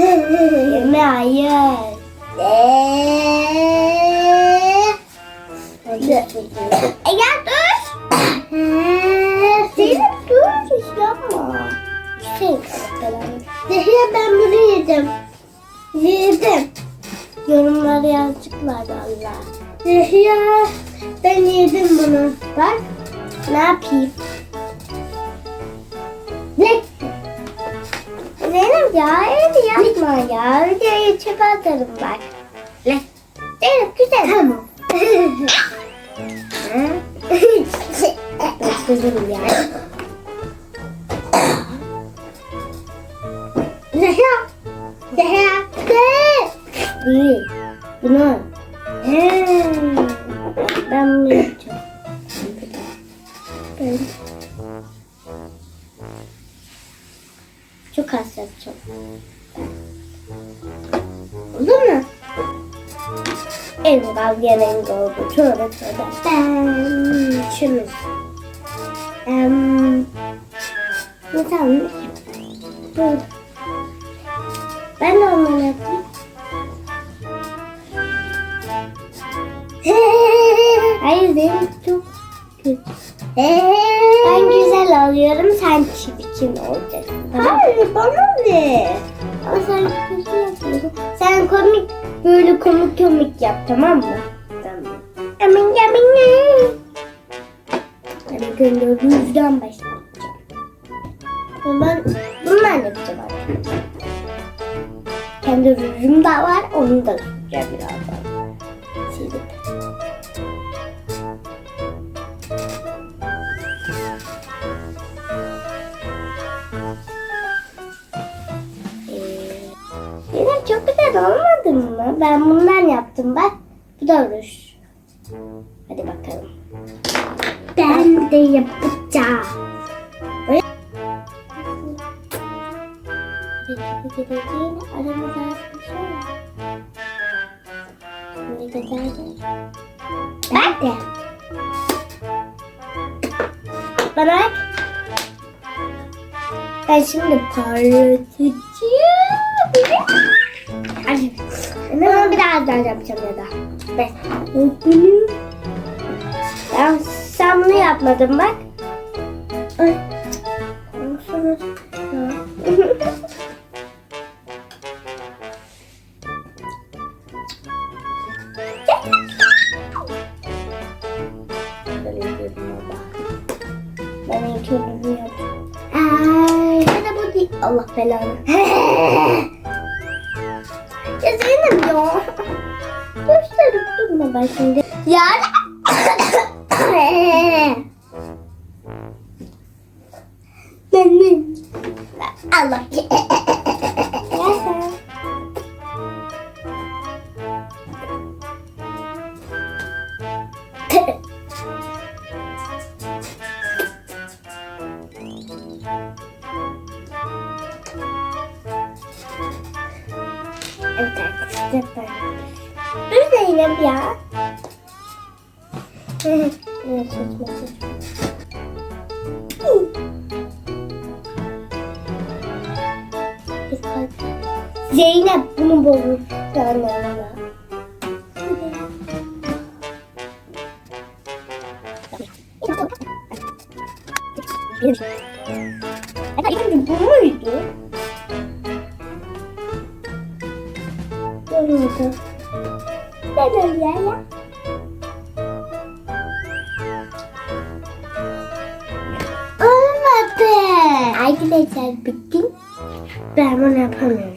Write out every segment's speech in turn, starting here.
Yeme hayır. Eee. E ya dur. Zeynep dur yapma. Zehra ben bunu yedim. Yedim. Yorumlara yazacaklar valla. Zehra ben yedim bunu. Bak ne yapayım? Zeynep ya öyle yapma ya. Videoyu çöpe atarım bak. Ne? Zeynep güzel. Tamam. Bekledim ya. Zehra. Zehra. Değil. Bunu. Ben bunu yapacağım. Ben. Çok az yapacağım. Olur mu? En kal gelen oldu. Şöyle şöyle. Ben şunu. Um, ne tamam. Dur. Ben de onları yapayım. Hayır benim çok kötü. Ben güzel alıyorum sen çirkin olacaksın. Hayır bana ne? Ama sen kötü yapıyorsun. Sen komik böyle komik komik yap tamam mı? Tamam. Amin amin. Ben gönlü rüzgan başlayacağım. Ben bununla yapacağım arkadaşlar. Kendi rujum da var onu da süreceğim birazdan. Çok güzel olmadı mı? Ben bundan yaptım bak. Bu da ruj. Hadi bakalım. Ben de yapacağım. Geleceğin. Ben de. Bana bak. Ben şimdi parlatacağım. Hadi. Bunu biraz daha yapacağım ya da. Ben. Ben sen bunu yapmadın bak. Ay. Yapıyorum. Ben en yaptım. Ay, ya da bu değil. Allah belanı. Gösterip durma ben şimdi. Ya. Allah. Ya sen. Evet böyle. Dur Zeynep ya. evet saçma. Dikkat. Zeynep bunu de bana. Efendim bu muydu? Neden ya ya? Olmadı. Arkadaşlar bitti. Ben bunu yapamıyorum.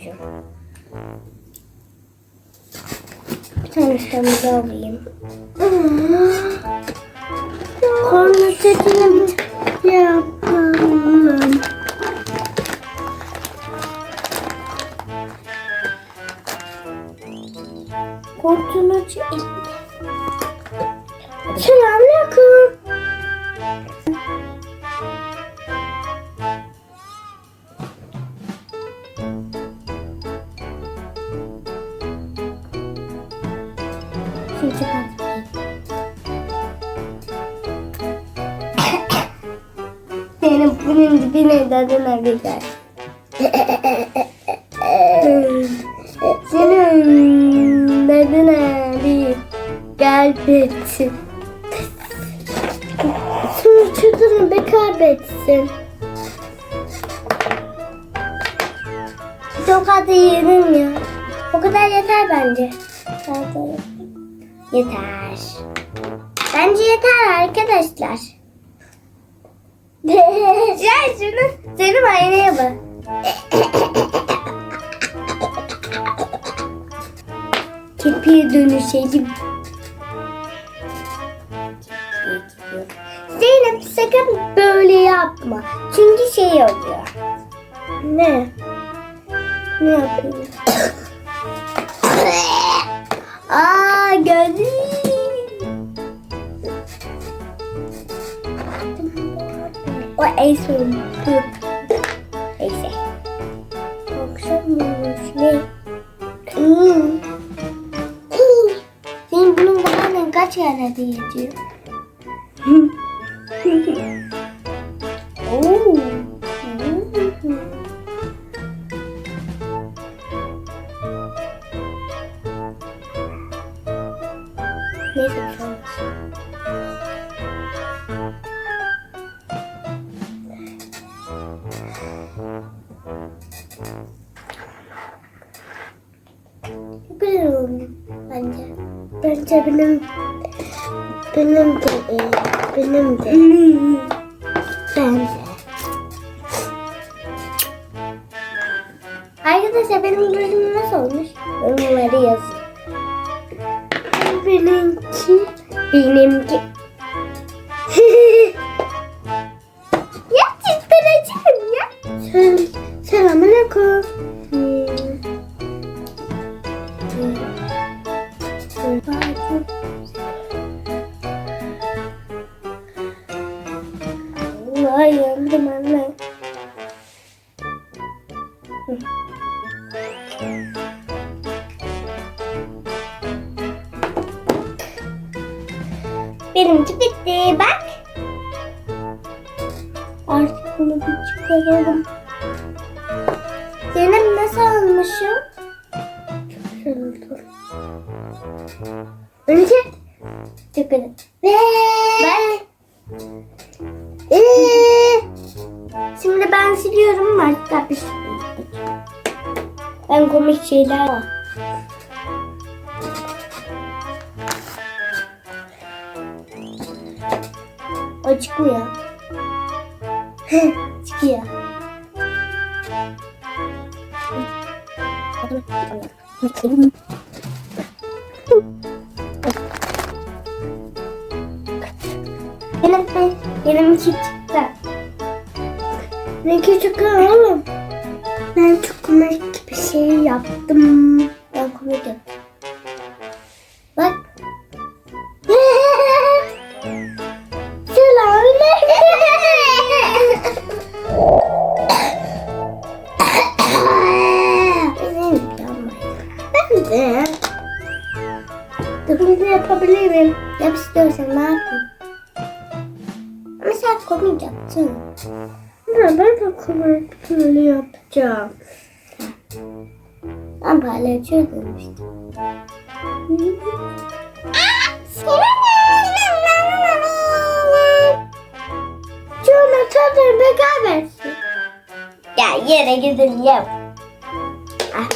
Senin bunun dibine dadına gider. Senin dadına bir gelmesin. Sonra çocuğunu bekar etsin. Tokadı yedim ya. O kadar yeter bence. Yeter. Bence yeter arkadaşlar. Ya şunu senin aynaya bak. Kirpiye dönüşelim. Zeynep sakın böyle yapma. Çünkü şey oluyor. Ne? Ne yapayım? Aa gördüm. O en son. Neyse. Okşamıyormuş ne? Hmm. Senin bunun babannen kaç yerde yediyor? Oo. Hmm. Neyse. Benim benim de iyi. Benim de. Bence. Arkadaşlar benim bölümüm nasıl olmuş? Yorumları yazın. Benimki. Benimki. Benimki bitti bak. Artık bunu bir çıkaralım. Senin nasıl olmuşum? Çok güzel oldu. Önce çıkarım. Ben. Ee, Şimdi ben siliyorum başka bir. Ben komik şeyler var. O çıkmıyor. Çıkıyor. Benim, benim çıktı. Benimki çıktı oğlum. Ben çok komik bir şey yaptım. Ben paylaşıyordum işte. Şuna tadır be kaybetsin. Ya yere yap. Ah.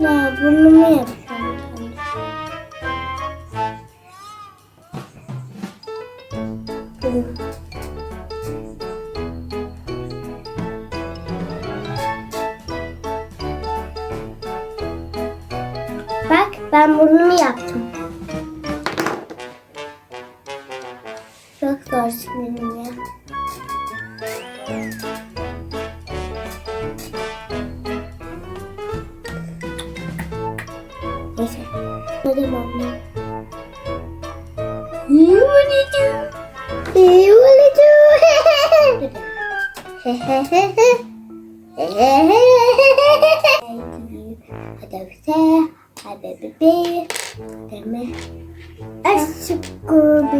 Ya burnumu yapıyorum. Ben burnumu yaptım. Çok zor benim ya. Neyse. Hadi anne. You wanna do? You wanna do? Hadi bize Hadi bebeği. Deme. Aşkubila.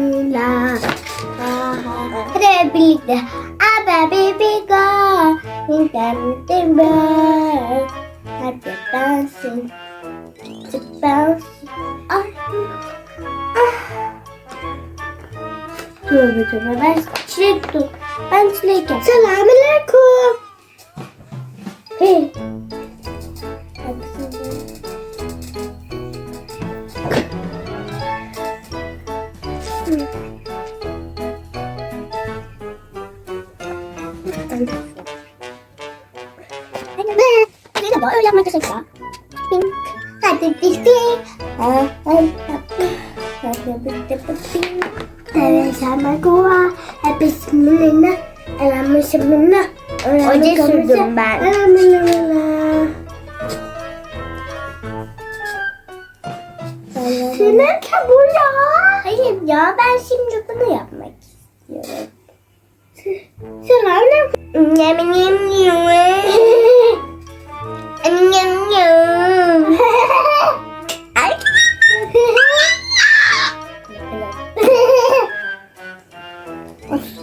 Hadi hep birlikte. Aba baby go. Ding ding Hadi dansın. Bounce. Ah. Ah. Tövbe tövbe ben çilek dur. Ben çilek yap. Selamünaleyküm. Hey. Hepsinin Elamışımına. Oje sürdüm ben. Senin bu ya. Hayır ya ben şimdi bunu yapmak istiyorum. Sen anne. Yem yem yem. Yem yem yem. Neyse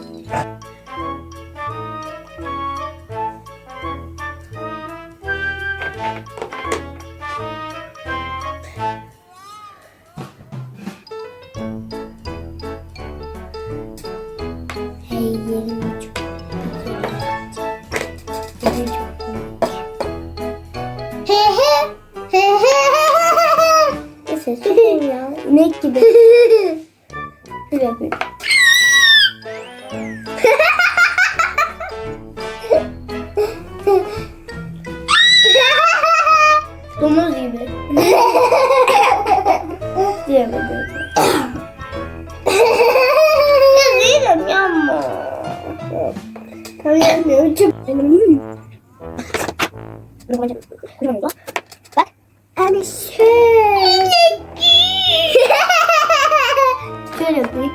ya. İnek gibi. Bir yapayım. Domuz gibi. Diyemedim. Değilim yapma. Tamam yapmıyorum. Çok benim. Bak. Hani şöyle. şöyle yapayım.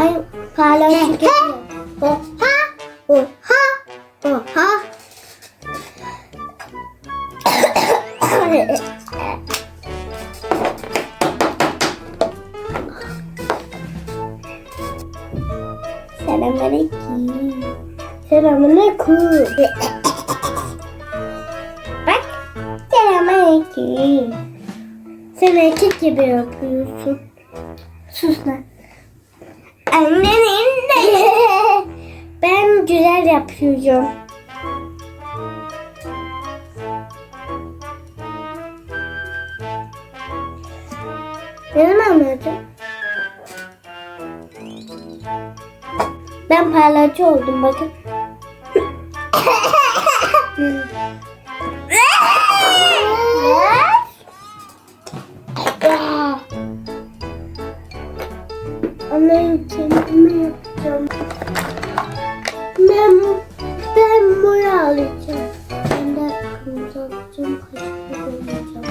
Ay hala çekiyor. Oha! Oha! Oha! Selamünaleyküm. Selamünaleyküm. Bak. Selamünaleyküm. Sen erkek gibi yapıyorsun. Sus lan. Annenin de. ben güzel yapıyorum. Benim anladım. Ben parlacı oldum bakın. Annem kendime yapacağım. Ben, ben bunu alacağım. Ben de kırmızı alacağım. Kaşıklı koyacağım.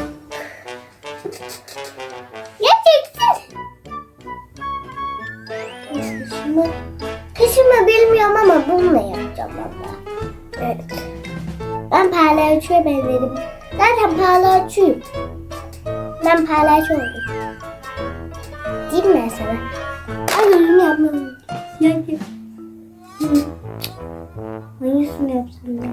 Gerçekten. Kışımı, kışımı bilmiyorum ama bununla yapacağım valla. Evet. Ben palyaçoya benzedim. Zaten palyaçoyum. Ben palyaço oldum. Değil mi sana? Ay gözümü yapmadım. Siyah. Hı. Hangisini yapsam ya?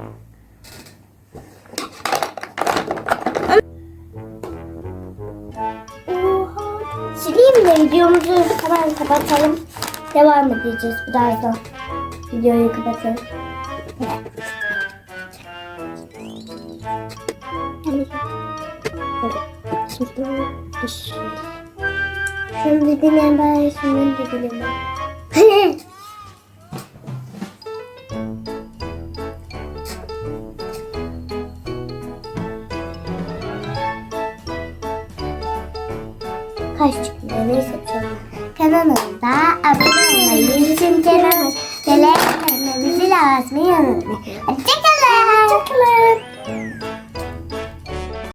Oha. Sileyim de videomuzu hemen kapatalım. Devam edeceğiz birazdan. Videoyu kapatalım. Şimdi Şimdi dinleyen bari şunun dibilim.